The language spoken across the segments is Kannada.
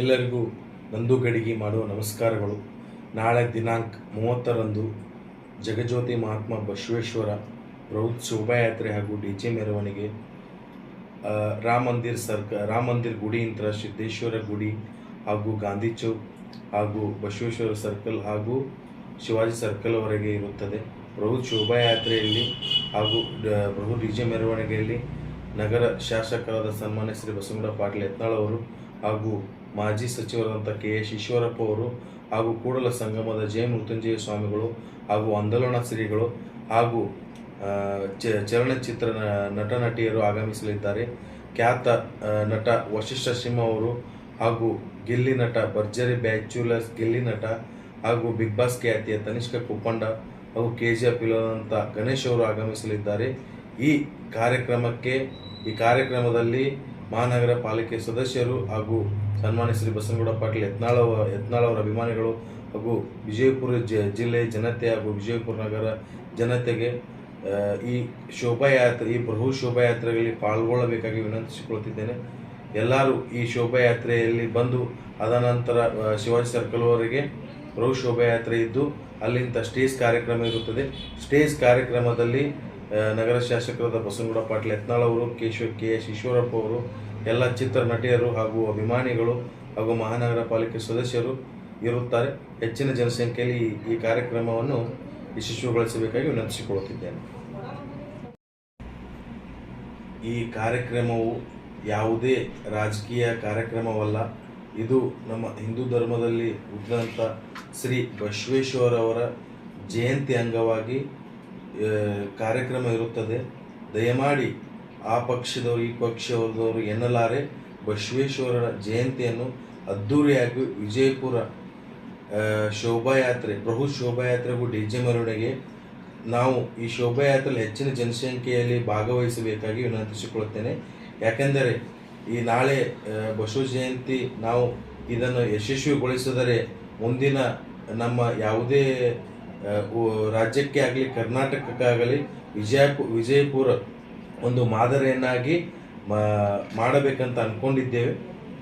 ಎಲ್ಲರಿಗೂ ನಂದು ಗಡಿಗೆ ಮಾಡುವ ನಮಸ್ಕಾರಗಳು. ನಾಳೆ ದಿನಾಂಕ ಮೂವತ್ತರಂದು ಜಗಜ್ಯೋತಿ ಮಹಾತ್ಮ ಬಸವೇಶ್ವರ ಬೃಹತ್ ಶೋಭಾಯಾತ್ರೆ ಹಾಗೂ ಡಿ ಜೆ ಮೆರವಣಿಗೆ ರಾಮ ಮಂದಿರ್ ಸರ್ಕ, ರಾಮ ಮಂದಿರ್ ಗುಡಿಯಿಂದ ಸಿದ್ದೇಶ್ವರ ಗುಡಿ ಹಾಗೂ ಗಾಂಧಿ ಚೌಕ್ ಹಾಗೂ ಬಸವೇಶ್ವರ ಸರ್ಕಲ್ ಹಾಗೂ ಶಿವಾಜಿ ಸರ್ಕಲ್ವರೆಗೆ ಇರುತ್ತದೆ. ಬೃಹತ್ ಶೋಭಾಯಾತ್ರೆಯಲ್ಲಿ ಹಾಗೂ ಪ್ರಭು ಡಿ ಜೆ ಮೆರವಣಿಗೆಯಲ್ಲಿ ನಗರ ಶಾಸಕರಾದ ಸನ್ಮಾನ್ಯ ಶ್ರೀ ಬಸವನಗೌಡ ಪಾಟೀಲ್ ಯತ್ನಾಳ್ ಅವರು ಹಾಗೂ ಮಾಜಿ ಸಚಿವರಾದಂಥ ಕೆ ಎಸ್ ಈಶ್ವರಪ್ಪ ಅವರು ಹಾಗೂ ಕೂಡಲ ಸಂಗಮದ ಜಯ ಮೃತ್ಯುಂಜಯ ಸ್ವಾಮಿಗಳು ಹಾಗೂ ಆಂದೋಲನ ಶ್ರೀಗಳು ಹಾಗೂ ಚ- ಚಲನಚಿತ್ರ ನಟ ನಟಿಯರು ಆಗಮಿಸಲಿದ್ದಾರೆ. ಖ್ಯಾತ ನಟ ವಶಿಷ್ಠ ಸಿಂಹ ಅವರು ಹಾಗೂ ಗಿಲ್ಲಿ ನಟ ಭರ್ಜರಿ ಬ್ಯಾಚುಲರ್ಸ್ ಗಿಲ್ಲಿ ನಟ ಹಾಗೂ ಬಿಗ್ ಬಾಸ್ ಖ್ಯಾತಿಯ ತನಿಷ್ಕ ಕುಪ್ಪಂಡ ಹಾಗೂ ಕೆ ಜಿ ಎಫ್ ಇಲ್ಲದಂಥ ಗಣೇಶ್ ಅವರು ಆಗಮಿಸಲಿದ್ದಾರೆ. ಈ ಕಾರ್ಯಕ್ರಮಕ್ಕೆ, ಈ ಕಾರ್ಯಕ್ರಮದಲ್ಲಿ ಮಹಾನಗರ ಪಾಲಿಕೆ ಸದಸ್ಯರು ಹಾಗೂ ಸನ್ಮಾನ್ಯ ಶ್ರೀ ಬಸನಗೌಡ ಪಾಟೀಲ್ ಯತ್ನಾಳ ಯತ್ನಾಳ್ ಅವರ ಅಭಿಮಾನಿಗಳು ಹಾಗೂ ವಿಜಯಪುರ ಜ, ಜಿಲ್ಲೆ ಜನತೆ ಹಾಗೂ ವಿಜಯಪುರ ನಗರ ಜನತೆಗೆ ಈ ಶೋಭಾಯಾತ್ರೆ, ಈ ಬೃಹು ಶೋಭಾಯಾತ್ರೆಯಲ್ಲಿ ಪಾಲ್ಗೊಳ್ಳಬೇಕಾಗಿ ವಿನಂತಿಸಿಕೊಳ್ತಿದ್ದೇನೆ. ಎಲ್ಲರೂ ಈ ಶೋಭಾಯಾತ್ರೆಯಲ್ಲಿ ಬಂದು ಅದನಂತರ ಶಿವಾಜಿ ಶಿವಾಜಿ ಸರ್ಕಲ್ವರೆಗೆ ಬೃಹು ಶೋಭಾಯಾತ್ರೆ ಇದ್ದು ಅಲ್ಲಿಂದ ಸ್ಟೇಜ್ ಕಾರ್ಯಕ್ರಮ ಇರುತ್ತದೆ. ಸ್ಟೇಜ್ ಕಾರ್ಯಕ್ರಮದಲ್ಲಿ ನಗರ ಶಾಸಕರಾದ ಬಸನಗೌಡ ಪಾಟೀಲ್, ಯತ್ನಾಳ್ ಅವರು, ಕೇಶವ ಕೆ ಎಸ್ ಈಶ್ವರಪ್ಪ ಅವರು, ಎಲ್ಲ ಚಿತ್ರ ನಟಿಯರು ಹಾಗೂ ಅಭಿಮಾನಿಗಳು ಹಾಗೂ ಮಹಾನಗರ ಪಾಲಿಕೆ ಸದಸ್ಯರು ಇರುತ್ತಾರೆ. ಹೆಚ್ಚಿನ ಜನಸಂಖ್ಯೆಯಲ್ಲಿ ಈ- ಕಾರ್ಯಕ್ರಮವನ್ನು ಯಶಸ್ವಿಗೊಳಿಸಬೇಕಾಗಿ ವಿನಂತಿಸಿಕೊಳ್ಳುತ್ತಿದ್ದೇನೆ. ಈ ಕಾರ್ಯಕ್ರಮವು ಯಾವುದೇ ರಾಜಕೀಯ ಕಾರ್ಯಕ್ರಮವಲ್ಲ. ಇದು ನಮ್ಮ ಹಿಂದೂ ಧರ್ಮದಲ್ಲಿ ಹುಟ್ಟಿದಂಥ ಶ್ರೀ ಬಸವೇಶ್ವರವರ ಜಯಂತಿ ಅಂಗವಾಗಿ ಕಾರ್ಯಕ್ರಮ ಇರುತ್ತದೆ. ದಯಮಾಡಿ ಆ ಪಕ್ಷದವರು, ಈ ಪಕ್ಷದವರು ಎನ್ನಲಾರೆ ಬಸವೇಶ್ವರರ ಜಯಂತಿಯನ್ನು ಅದ್ಧೂರಿಯಾಗಿ ವಿಜಯಪುರ ಶೋಭಾಯಾತ್ರೆ ಬಹು ಶೋಭಾಯಾತ್ರೆಗೂ ಡಿ ಜೆ ಮೆರವಣಿಗೆ ನಾವು ಈ ಶೋಭಾಯಾತ್ರೆಯಲ್ಲಿ ಹೆಚ್ಚಿನ ಜನಸಂಖ್ಯೆಯಲ್ಲಿ ಭಾಗವಹಿಸಬೇಕಾಗಿ ವಿನಂತಿಸಿಕೊಳ್ಳುತ್ತೇನೆ. ಯಾಕೆಂದರೆ ಈ ನಾಳೆ ಬಸವ ಜಯಂತಿ, ನಾವು ಇದನ್ನು ಯಶಸ್ವಿಗೊಳಿಸಿದರೆ ಮುಂದಿನ ನಮ್ಮ ಯಾವುದೇ ರಾಜ್ಯಕ್ಕೆ ಆಗಲಿ ಕರ್ನಾಟಕಕ್ಕಾಗಲಿ ವಿಜಯಪು ವಿಜಯಪುರ ಒಂದು ಮಾದರಿಯನ್ನಾಗಿ ಮಾಡಬೇಕಂತ ಅಂದ್ಕೊಂಡಿದ್ದೇವೆ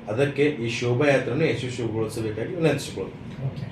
ಅದಕ್ಕೆ ಈ ಶೋಭಾಯಾತ್ರೆಯನ್ನು ಯಶಸ್ವಿಗೊಳಿಸಬೇಕಾಗಿ ಓಕೆ.